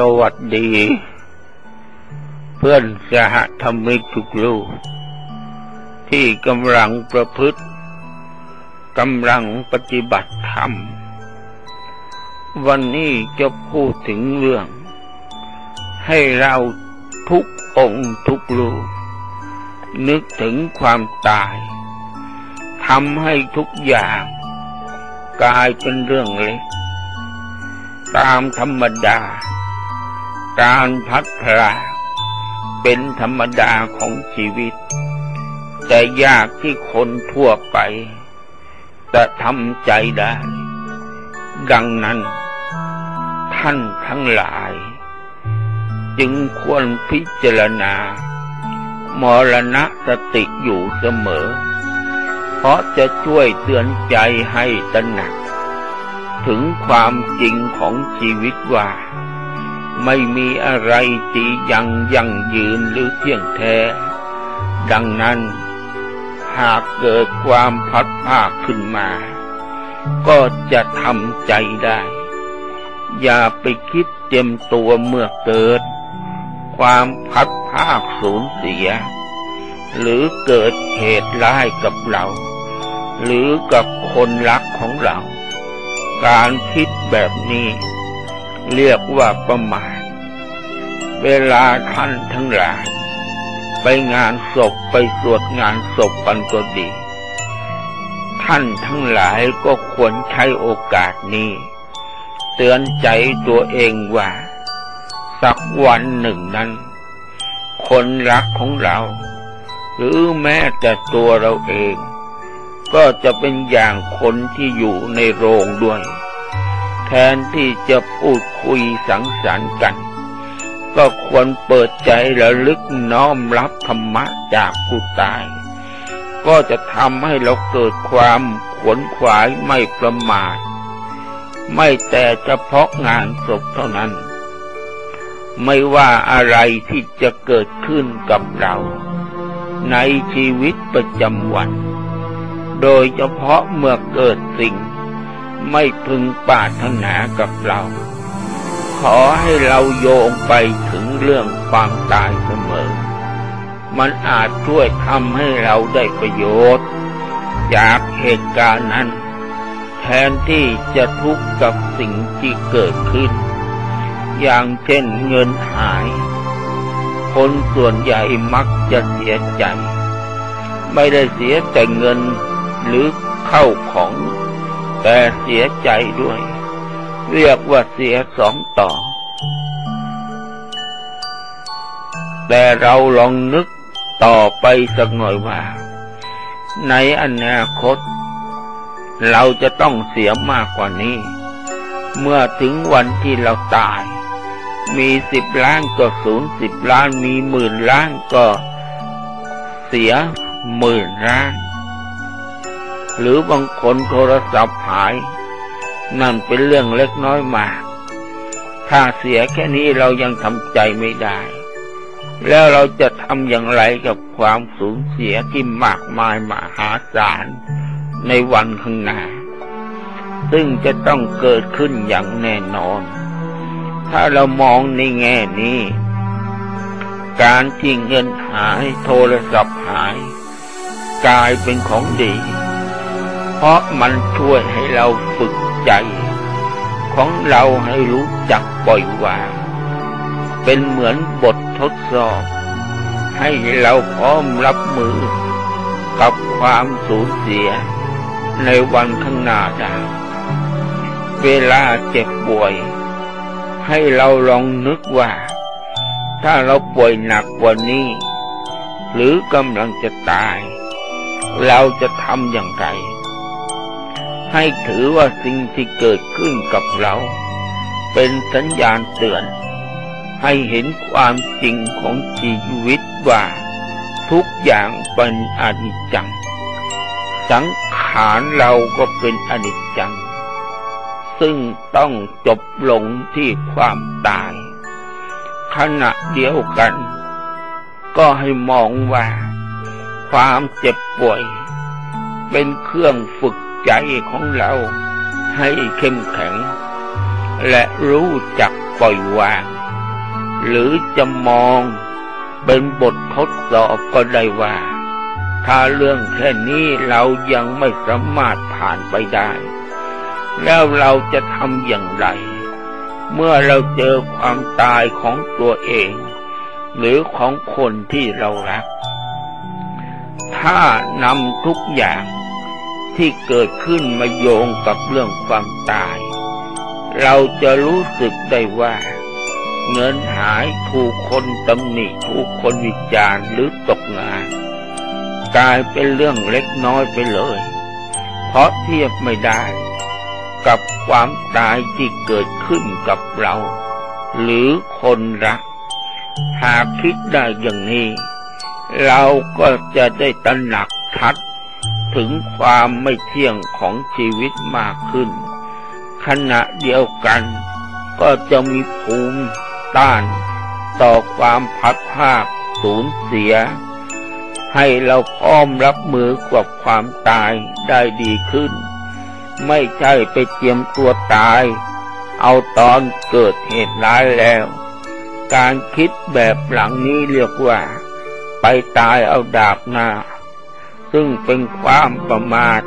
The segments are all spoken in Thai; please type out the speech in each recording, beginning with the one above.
สวัสดี เพื่อนสหธรรมิกทุกลูก ที่กำลังประพฤติกำลังปฏิบัติธรรม วันนี้จะพูดถึงเรื่อง ให้เราทุกองค์ทุกลูก นึกถึงความตายทำให้ทุกอย่างกลายเป็นเรื่องเล็กตามธรรมดา การพัดพลาเป็นธรรมดาของชีวิต แต่ยากที่คนทั่วไปจะทำใจได้ ดังนั้น ท่านทั้งหลาย จึงควรพิจารณามรณะสติอยู่เสมอ เพราะจะช่วยเตือนใจให้ตระหนัก ถึงความจริงของชีวิตว่า ไม่มีอะไรจียังยั่งยืนหรือเที่ยงแท้ ดังนั้น หากเกิดความพัดภาคขึ้นมา ก็จะทำใจได้ อย่าไปคิดเตรียมตัวเมื่อเกิด ความพัดภาคสูญเสีย หรือเกิดเหตุร้ายกับเรา หรือกับคนรักของเรา การคิดแบบนี้เรียกว่าประมาท เวลาท่านทั้งหลาย ไปงานศพไปสวดงานศพกันก็ดี ท่านทั้งหลายก็ควรใช้โอกาสนี้ เตือนใจตัวเองว่า สักวันหนึ่งนั้น คนรักของเรา หรือแม้แต่ตัวเราเอง ก็จะเป็นอย่างคนที่อยู่ในโรงด้วย แทนที่จะพูดคุยสังสรรค์กัน ก็ควรเปิดใจระลึกน้อมรับธรรมะจากผู้ตาย ก็จะทำให้เราเกิดความขวนขวายไม่ประมาท ไม่แต่เฉพาะงานศพเท่านั้น ไม่ว่าอะไรที่จะเกิดขึ้นกับเรา ในชีวิตประจำวัน โดยเฉพาะเมื่อเกิดสิ่ง ไม่พึงปรารถนากับเรา ขอให้เราโยงไปถึงเรื่องความตายเสมอ มันอาจช่วยทำให้เราได้ประโยชน์ จากเหตุการณ์นั้น แทนที่จะทุกข์กับสิ่งที่เกิดขึ้น อย่างเช่นเงินหาย คนส่วนใหญ่มักจะเสียใจ ไม่ได้เสียแต่เงินหรือเข้าของ แต่เสียใจด้วย เรียกว่าเสียสองต่อ แต่เราลองนึกต่อไปสักหน่อยว่า ในอนาคต เราจะต้องเสียมากกว่านี้ เมื่อถึงวันที่เราตาย มีสิบล้านก็ศูนย์สิบล้าน มีหมื่นล้านก็เสียหมื่นล้าน หรือบางคนโทรศัพท์หาย นั่นเป็นเรื่องเล็กน้อยมาก ถ้าเสียแค่นี้เรายังทำใจไม่ได้ แล้วเราจะทำอย่างไรกับความสูญเสียที่มากมายมหาศาลในวันข้างหน้า ซึ่งจะต้องเกิดขึ้นอย่างแน่นอน ถ้าเรามองในแง่นี้ การที่เงินหายโทรศัพท์หาย กลายเป็นของดี เพราะมันช่วยให้เราฝึก ใจ ของเราให้รู้จักปล่อยวาง เป็นเหมือนบททดสอบ ให้เราพร้อมรับมือ กับความสูญเสีย ในวันข้างหน้าได้เวลาเจ็บป่วย ให้เราลองนึกว่า ถ้าเราป่วยหนักกว่านี้ หรือกำลังจะตาย เราจะทำอย่างไร ให้ถือว่าสิ่งที่เกิดขึ้นกับเรา เป็นสัญญาณเตือน ให้เห็นความจริงของชีวิตว่า ทุกอย่างเป็นอนิจจัง สังขารเราก็เป็นอนิจจัง ซึ่งต้องจบลงที่ความตาย ขณะเดียวกัน ก็ให้มองว่า ความเจ็บป่วย เป็นเครื่องฝึก ใจของเราให้เข้มแข็ง และรู้จักปล่อยวาง หรือจะมองเป็นบททดสอบก็ได้ว่า ถ้าเรื่องแค่นี้เรายังไม่สามารถผ่านไปได้ แล้วเราจะทำอย่างไร เมื่อเราเจอความตายของตัวเอง หรือของคนที่เรารัก ถ้านำทุกอย่าง ที่เกิดขึ้นมาโยงกับเรื่องความตาย เราจะรู้สึกได้ว่า เงินหายถูกคนตำหนิถูกคนวิจารณ์หรือตกงานกลายเป็นเรื่องเล็กน้อยไปเลย เพราะเทียบไม่ได้ กับความตายที่เกิดขึ้นกับเรา หรือคนรัก หากคิดได้อย่างนี้ เราก็จะได้ตระหนักชัด ถึงความไม่เที่ยงของชีวิตมากขึ้น ขณะเดียวกันก็จะมีภูมิต้าน ต่อความพัดภาคสูญเสีย ให้เราพร้อมรับมือกับความตายได้ดีขึ้น ไม่ใช่ไปเตรียมตัวตาย เอาตอนเกิดเหตุร้ายแล้ว การคิดแบบหลังนี้เรียกว่า ไปตายเอาดาบหน้า ซึ่งเป็นความประมาท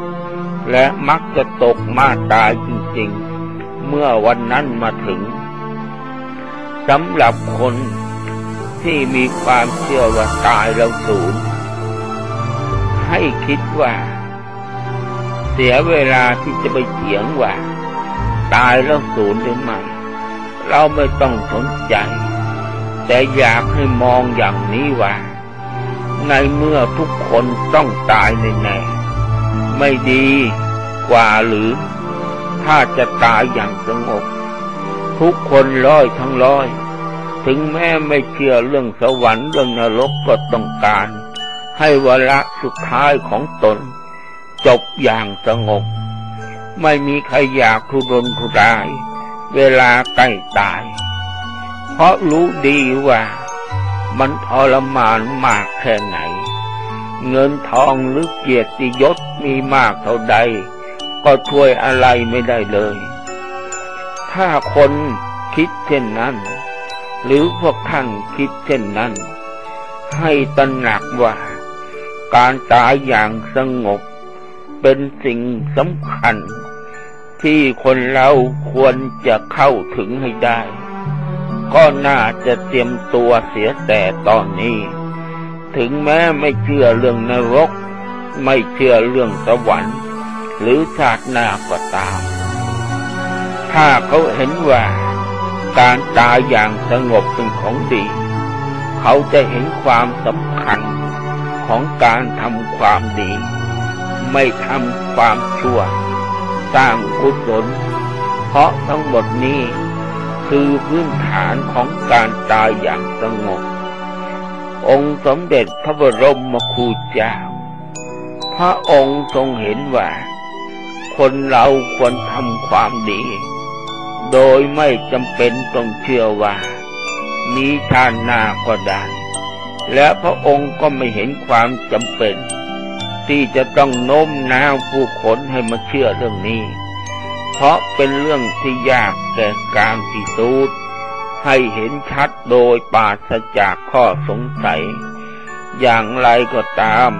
และมักจะตกมาตายจริงๆ เมื่อวันนั้นมาถึงสำหรับคนที่มีความเชื่อว่าตายแล้วสูญให้คิดว่า เสียเวลาที่จะไปเถียงว่า ตายแล้วสูญหรือไม่เราไม่ต้องสนใจ แต่อยากให้มองอย่างนี้ว่า ในเมื่อทุกคนต้องตายแน่ไม่ดีกว่าหรือ ถ้าจะตายอย่างสงบ ทุกคนร้อยทั้งร้อย ถึงแม้ไม่เชื่อเรื่องสวรรค์เรื่องนรกก็ต้องการ ให้วระสุดท้ายของตน จบอย่างสงบ ไม่มีใครอยากทุรนทุราย เวลาใกล้ตาย เพราะรู้ดีว่า มันทรมานมากแค่ไหน เงินทองหรือเกียรติยศมีมากเท่าใด ก็ช่วยอะไรไม่ได้เลย ถ้าคนคิดเช่นนั้น หรือพวกท่านคิดเช่นนั้น ให้ตระหนักว่า การตายอย่างสงบ เป็นสิ่งสำคัญ ที่คนเราควรจะเข้าถึงให้ได้ ก็น่าจะเตรียมตัวเสียแต่ตอนนี้ ถึงแม้ไม่เชื่อเรื่องนรก ไม่เชื่อเรื่องสวรรค์ หรือชาติหน้าก็ตาม ถ้าเขาเห็นว่าการตายอย่างสงบเป็นของดี เขาจะเห็นความสำคัญของการทำความดี ไม่ทำความชั่ว สร้างกุศล เพราะทั้งหมดนี้ คือพื้นฐานของการตายอย่างสงบ องค์สมเด็จพระบรมครูเจ้า พระองค์ทรงเห็นว่า คนเราควรทำความดี โดยไม่จำเป็นต้องเชื่อว่า มีชาติหน้าก็ได้ และพระองค์ก็ไม่เห็นความจำเป็น ที่จะต้องโน้มน้าวผู้คนให้มาเชื่อเรื่องนี้ เพราะเป็นเรื่องที่ยากแก่การพิสูจน์ให้เห็นชัดโดยปราศจากข้อสงสัย อย่างไรก็ตาม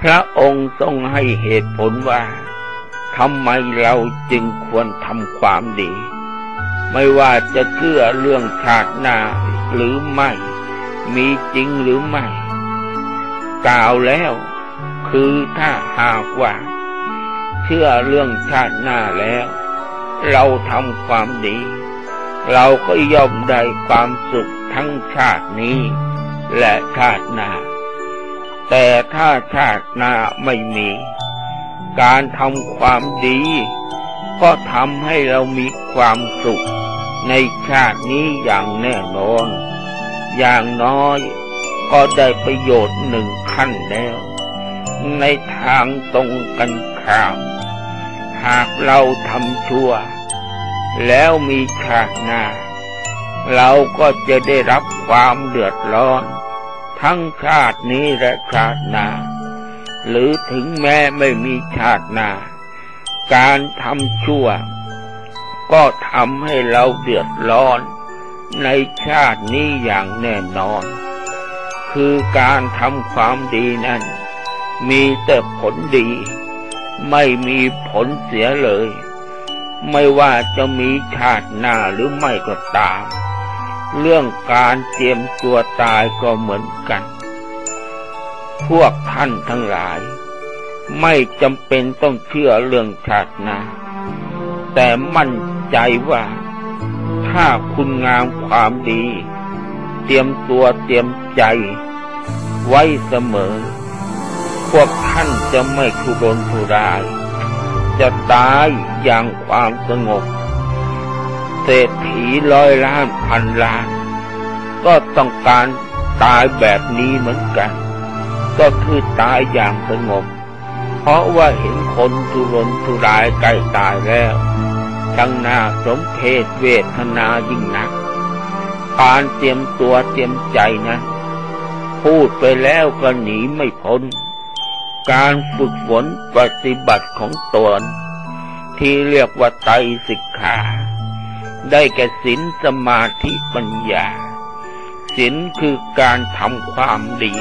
พระองค์ทรงให้เหตุผลว่าทำไมเราจึงควรทำความดี ไม่ว่าจะเชื่อเรื่องชาติหน้าหรือไม่ มีจริงหรือไม่ กล่าวแล้ว คือถ้าหากว่า เชื่อเรื่องชาติหน้าแล้ว เราทำความดี เราก็ย่อมได้ความสุขทั้งชาตินี้ และชาติหน้า แต่ถ้าชาติหน้าไม่มี การทำความดี ก็ทำให้เรามีความสุข ในชาตินี้อย่างแน่นอน อย่างน้อยก็ได้ประโยชน์หนึ่งขั้นแล้ว ในทางตรงกัน ข้ามหากเราทำชั่ว แล้วมีชาติหน้า เราก็จะได้รับความเดือดร้อน ทั้งชาตินี้และชาติหน้า หรือถึงแม้ไม่มีชาติหน้า การทำชั่ว ก็ทำให้เราเดือดร้อน ในชาตินี้อย่างแน่นอน คือการทำความดีนั้น มีแต่ผลดี ไม่มีผลเสียเลย ไม่ว่าจะมีชาติหน้าหรือไม่ก็ตาม เรื่องการเตรียมตัวตายก็เหมือนกัน พวกท่านทั้งหลาย ไม่จำเป็นต้องเชื่อเรื่องชาติหน้า แต่มั่นใจว่าถ้าคุณงามความดี เตรียมตัวเตรียมใจไว้เสมอ พวกท่านจะไม่ทุรนทุราย จะตายอย่างความสงบ เศรษฐีร้อยล้านพันล้าน ก็ต้องการตายแบบนี้เหมือนกัน ก็คือตายอย่างสงบ เพราะว่าเห็นคนทุรนทุรายใกล้ตายแล้วช่างน่าสมเพศเวทนายิ่งนักการเตรียมตัวเตรียมใจนะ พูดไปแล้วก็หนีไม่พ้น การฝึกฝนปฏิบัติของตน ที่เรียกว่าไตสิกขา ได้แก่ศีลสมาธิปัญญาศีลคือการทำความดี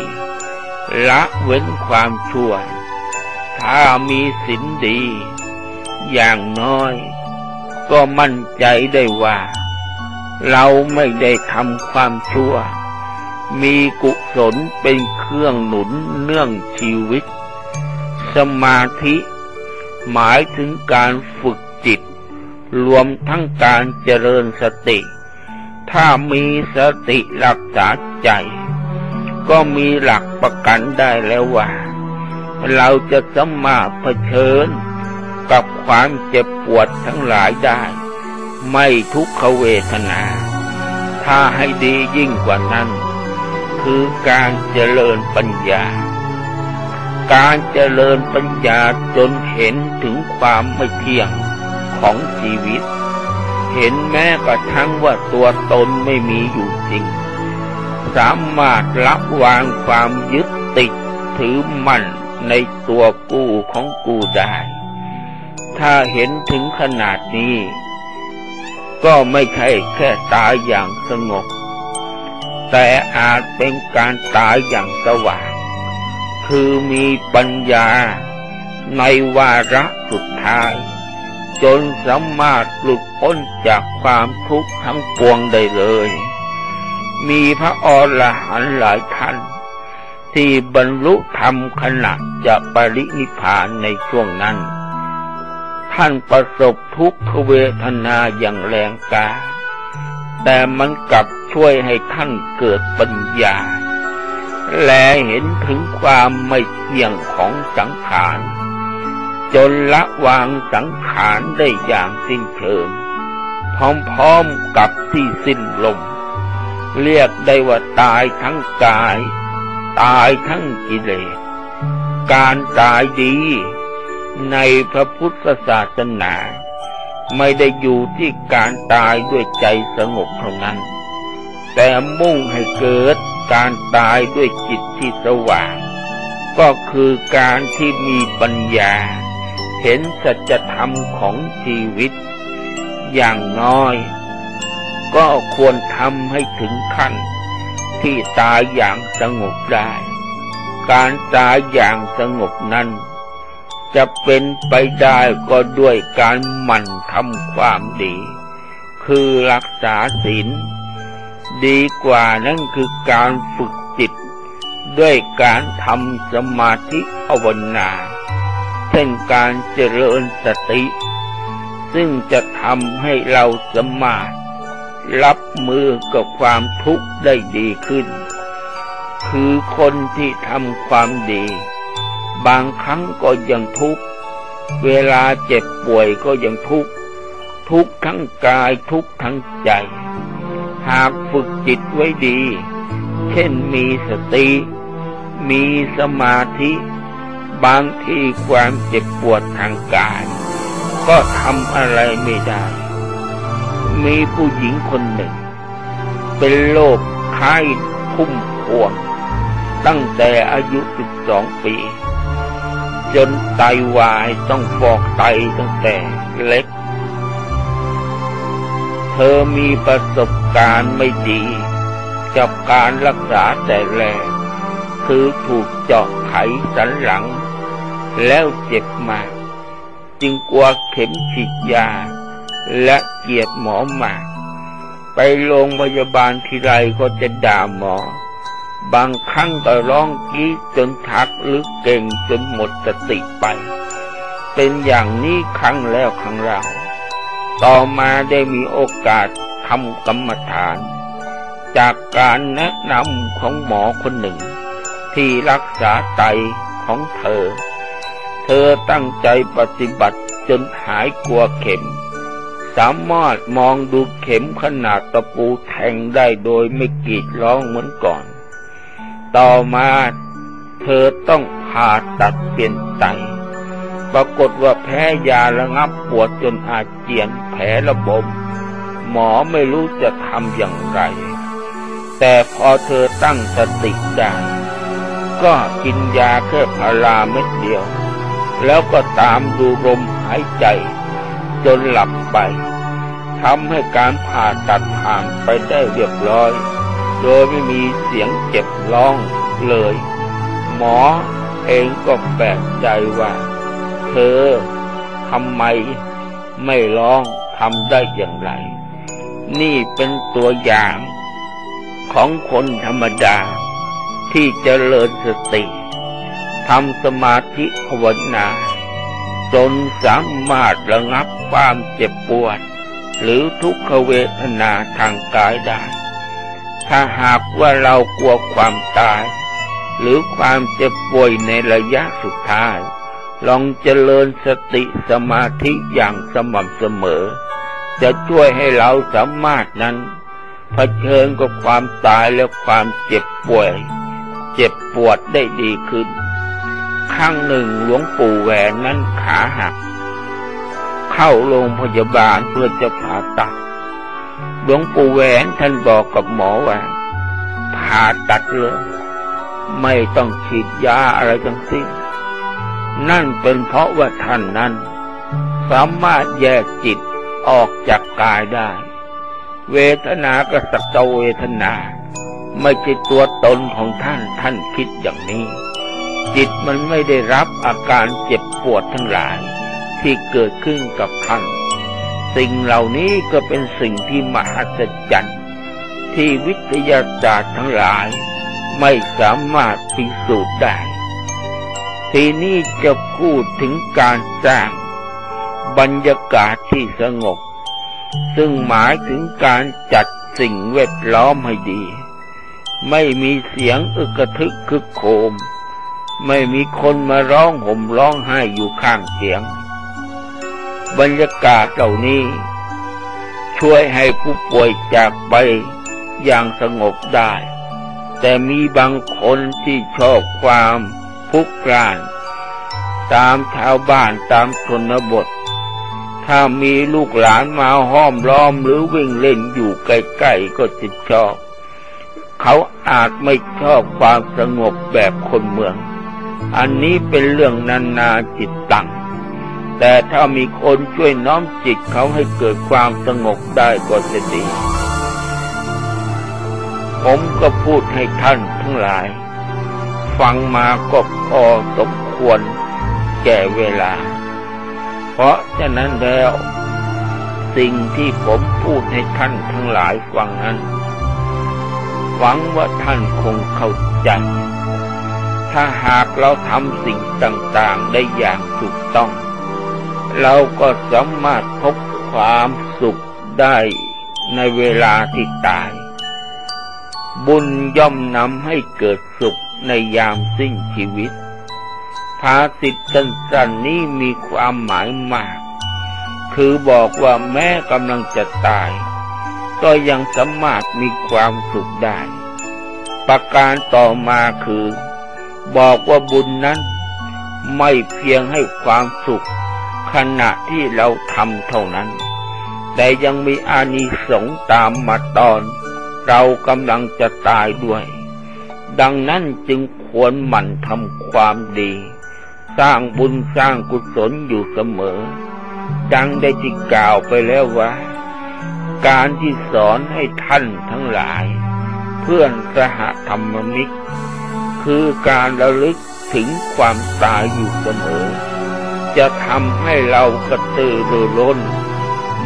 ละเว้นความชั่ว ถ้ามีศีลดี อย่างน้อย ก็มั่นใจได้ว่า เราไม่ได้ทำความชั่ว มีกุศลเป็นเครื่องหนุนเนื่องชีวิต สมาธิ หมายถึงการฝึกจิต รวมทั้งการเจริญสติ ถ้ามีสติรักษาใจ ก็มีหลักประกันได้แล้วว่า เราจะสมาเผชิญ กับความเจ็บปวดทั้งหลายได้ ไม่ทุกขเวทนา ถ้าให้ดียิ่งกว่านั้น คือการเจริญปัญญา การเจริญปัญญาจนเห็นถึงความไม่เที่ยงของชีวิต เห็นแม้กระทั่งว่าตัวตนไม่มีอยู่จริง สามารถละวางความยึดติดถือมั่นในตัวกูของกูได้ ถ้าเห็นถึงขนาดนี้ ก็ไม่ใช่แค่ตายอย่างสงบ แต่อาจเป็นการตายอย่างสว่าง คือมีปัญญา ในวาระสุดท้าย จนสามารถหลุดพ้นจากความทุกข์ทั้งปวงได้เลย มีพระอรหันต์หลายท่าน ที่บรรลุธรรมขณะจะปรินิพานในช่วงนั้น ท่านประสบทุกขเวทนาอย่างแรงกาแต่มันกลับช่วยให้ท่านเกิดปัญญา และเห็นถึงความไม่เที่ยงของสังขารจนละวางสังขารได้อย่างสิ้นเชิงพร้อมๆกับที่สิ้นลม เรียกได้ว่าตายทั้งกาย ตายทั้งกิเลส การตายดี ในพระพุทธศาสนา ไม่ได้อยู่ที่การตายด้วยใจสงบเท่านั้น แต่มุ่งให้เกิด การตายด้วยจิตที่สว่าง ก็คือการที่มีปัญญา เห็นสัจธรรมของชีวิต อย่างน้อย ก็ควรทำให้ถึงขั้น ที่ตายอย่างสงบได้ การตายอย่างสงบนั้น จะเป็นไปได้ก็ด้วยการหมั่นทำความดี คือรักษาศีล ดีกว่านั่นคือการฝึกจิต ด้วยการทำสมาธิภาวนาเช่นการเจริญสติ ซึ่งจะทำให้เราสมารถรับมือกับความทุกข์ได้ดีขึ้น คือคนที่ทำความดี บางครั้งก็ยังทุกข์ เวลาเจ็บป่วยก็ยังทุกข์ ทุกข์ทั้งกายทุกข์ทั้งใจ หากฝึกจิตไว้ดี เช่นมีสติ มีสมาธิ บางทีความเจ็บปวดทางกาย ก็ทำอะไรไม่ได้ มีผู้หญิงคนหนึ่ง เป็นโรคไข้พุ่มพวง ตั้งแต่อายุสิบสองปี จนไตาวายต้องฟอกไตตั้งแต่เล็ก เธอมีประสบการณ์ไม่ดี กับการรักษาแต่แรก คือถูกเจาะไขสันหลัง แล้วเจ็บมาก จึงกลัวเข็มฉีดยา และเกียดหมอมาก ไปโรงพยาบาลทีไรก็จะด่าหมอ บางครั้งก็ร้องกรีดจนทักหรือเก่งจนหมดสติไป เป็นอย่างนี้ครั้งแล้วครั้งเรา ต่อมาได้มีโอกาสทำกรรมฐาน จากการแนะนำของหมอคนหนึ่ง ที่รักษาไตของเธอ เธอตั้งใจปฏิบัติจนหายกลัวเข็ม สามารถมองดูเข็มขนาดตะปูแทงได้โดยไม่กรีดร้องเหมือนก่อน ต่อมาเธอต้องผ่าตัดเปลี่ยนไต ปรากฏว่าแพ้ยาระงับปวดจนอาเจียนแผลระบม หมอไม่รู้จะทำอย่างไร แต่พอเธอตั้งสติได้ก็กินยาแค่พาราเม็ดเดียว แล้วก็ตามดูลมหายใจ จนหลับไปทำให้การผ่าตัดผ่านไปได้เรียบร้อย โดยไม่มีเสียงเจ็บร้องเลย หมอเองก็แปลกใจว่า เธอทำไมไม่ร้องทำได้อย่างไร นี่เป็นตัวอย่างของคนธรรมดาที่เจริญสติทำสมาธิภาวนา จนสามารถระงับความเจ็บปวด หรือทุกขเวทนาทางกายได้ ถ้าหากว่าเรากลัวความตาย หรือความเจ็บป่วยในระยะสุดท้าย ลองเจริญสติสมาธิอย่างสม่ำเสมอ จะช่วยให้เราสามารถนั้นเผชิญกับความตายและความเจ็บป่วย เจ็บปวดได้ดีขึ้นข้างหนึ่งหลวงปู่แหวนนั้นขาหัก เข้าโรงพยาบาลเพื่อจะผ่าตัด หลวงปู่แหวนท่านบอกกับหมอว่าผ่าตัดเลยไม่ต้องฉีดยาอะไรทั้งสิ้น นั่นเป็นเพราะว่าท่านนั้น สามารถแยกจิตออกจากกายได้ เวทนาก็สักเวทนา ไม่ใช่ตัวตนของท่านท่านคิดอย่างนี้ จิตมันไม่ได้รับอาการเจ็บปวดทั้งหลาย ที่เกิดขึ้นกับท่าน สิ่งเหล่านี้ก็เป็นสิ่งที่มหัศจรรย์ที่วิทยาศาสตร์ทั้งหลาย ไม่สามารถพิสูจน์ได้ ทีนี้จะพูดถึงการสร้างบรรยากาศที่สงบ ซึ่งหมายถึงการจัดสิ่งแวดล้อมให้ดี ไม่มีเสียงอึกทึกคึกโคม ไม่มีคนมาร้องห่มร้องไห้อยู่ข้างเสียง บรรยากาศเหล่านี้ ช่วยให้ผู้ป่วยจากไปอย่างสงบได้ แต่มีบางคนที่ชอบความ พุกกราน ตามชาวบ้านตามชนบท ถ้ามีลูกหลานมาห้อมล้อมหรือวิ่งเล่นอยู่ใกล้ๆก็จะชอบ เขาอาจไม่ชอบความสงบแบบคนเมือง อันนี้เป็นเรื่องนานาจิตตังแต่ถ้ามีคนช่วยน้อมจิตเขาให้เกิดความสงบได้ก็จะดี ผมก็พูดให้ท่านทั้งหลาย ฟังมาก็พอสมควรแก่เวลา เพราะฉะนั้นแล้ว สิ่งที่ผมพูดให้ท่านทั้งหลายฟังนั้นหวังว่าท่านคงเข้าใจ ถ้าหากเราทำสิ่งต่างๆได้อย่างถูกต้อง เราก็สามารถพบความสุขได้ในเวลาที่ตาย บุญย่อมนำให้เกิดสุข ในยามสิ้นชีวิต ภาษิตสั้นๆนี้มีความหมายมาก คือบอกว่าแม้กำลังจะตาย ก็ยังสามารถมีความสุขได้ ประการต่อมาคือ บอกว่าบุญนั้น ไม่เพียงให้ความสุข ขณะที่เราทำเท่านั้น แต่ยังมีอานิสงส์ตามมาตอน เรากำลังจะตายด้วย ดังนั้นจึงควรหมั่นทำความดี สร้างบุญสร้างกุศลอยู่เสมอ ดังได้ที่กล่าวไปแล้วว่า การที่สอนให้ท่านทั้งหลาย เพื่อนสหธรรมมิก คือการระลึกถึงความตายอยู่เสมอ จะทำให้เรากระตือรือร้น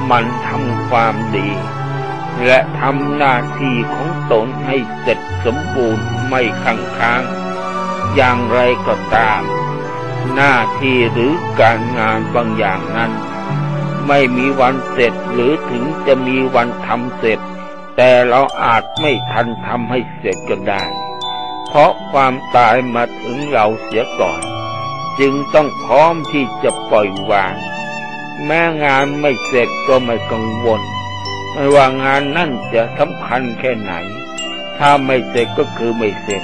มันทำความดี และทำหน้าที่ของตนให้เสร็จสมบูรณ์ ไม่ขังค้าง อย่างไรก็ตาม หน้าที่หรือการงานบางอย่างนั้น ไม่มีวันเสร็จหรือถึงจะมีวันทำเสร็จ แต่เราอาจไม่ทันทำให้เสร็จก็ได้ เพราะความตายมาถึงเราเสียก่อน จึงต้องพร้อมที่จะปล่อยวาง แม้งานไม่เสร็จก็ไม่กังวลไม่ว่างานนั่นจะสำคัญแค่ไหน ถ้าไม่เสร็จก็คือไม่เสร็จ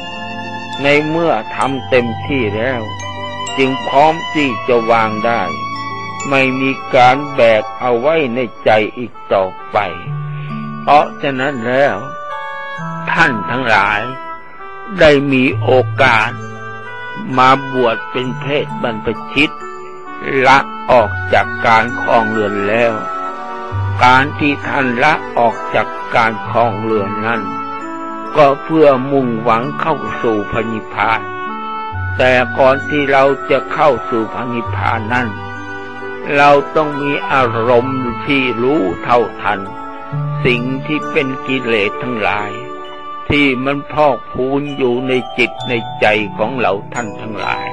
ในเมื่อทำเต็มที่แล้ว จึงพร้อมที่จะวางได้ ไม่มีการแบกเอาไว้ในใจอีกต่อไป เพราะฉะนั้นแล้ว ท่านทั้งหลาย ได้มีโอกาส มาบวชเป็นเพศบรรพชิตละออกจากการคลองเรือนแล้ว การที่ท่านละออกจากการคลองเรือนนั้น ก็เพื่อมุ่งหวังเข้าสู่พนิพพาน แต่ก่อนที่เราจะเข้าสู่พนิพพานนั้น เราต้องมีอารมณ์ที่รู้เท่าทัน สิ่งที่เป็นกิเลสทั้งหลาย ที่มันพอกพูนอยู่ในจิตในใจของเราท่านทั้งหลาย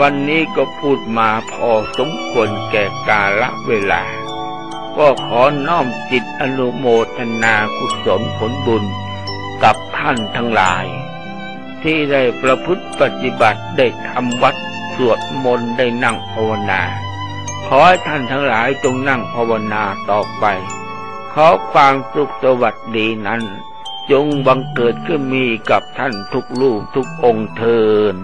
วันนี้ก็พูดมาพอสมควรแก่กาละเวลา ก็ขอน้อมจิตอนุโมทนากุศลผลบุญ กับท่านทั้งหลาย ที่ได้ประพฤติปฏิบัติได้ทำวัดสวดมนต์ได้นั่งภาวนา ขอให้ท่านทั้งหลายจงนั่งภาวนาต่อไป ขอความสุขสวัสดีนั้น จงบังเกิดขึ้นมีกับท่านทุกลูกทุกองค์เทิน